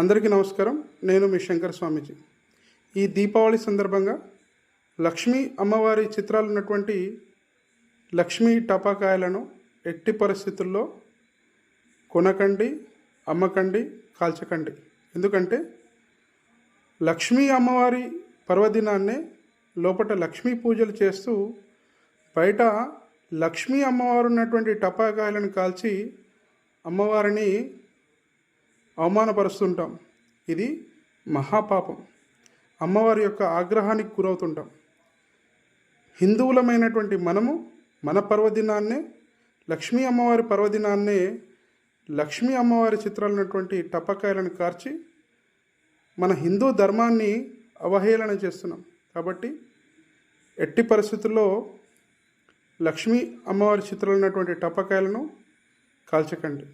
అందరికీ నమస్కారం. నేను మీ శంకర్ స్వామీజీ. ఈ దీపావళి సందర్భంగా లక్ష్మీ అమ్మవారి చిత్రాలు ఉన్నటువంటి లక్ష్మీ టపాకాయలను ఎట్టి పరిస్థితుల్లో కొనకండి అమ్మకండి కాల్చకండి. ఎందుకంటే లక్ష్మీ అమ్మవారి పర్వదినాన్నే లోపల లక్ష్మీ పూజలు చేస్తూ బయట లక్ష్మీ అమ్మవారు ఉన్నటువంటి టపాకాయలను కాల్చి అమ్మవారిని అవమానపరుస్తుంటాం. ఇది మహాపాపం. అమ్మవారి యొక్క ఆగ్రహానికి గురవుతుంటాం. హిందువులమైనటువంటి మనము మన పర్వదినాన్నే లక్ష్మీ అమ్మవారి పర్వదినాన్నే లక్ష్మీ అమ్మవారి చిత్రాలైనటువంటి ఉన్నటువంటి టపకాయలను కార్చి మన హిందూ ధర్మాన్ని అవహేళన చేస్తున్నాం. కాబట్టి ఎట్టి పరిస్థితుల్లో లక్ష్మీ అమ్మవారి చిత్రాలైనటువంటి ఉన్నటువంటి టపకాయలను కాల్చకండి.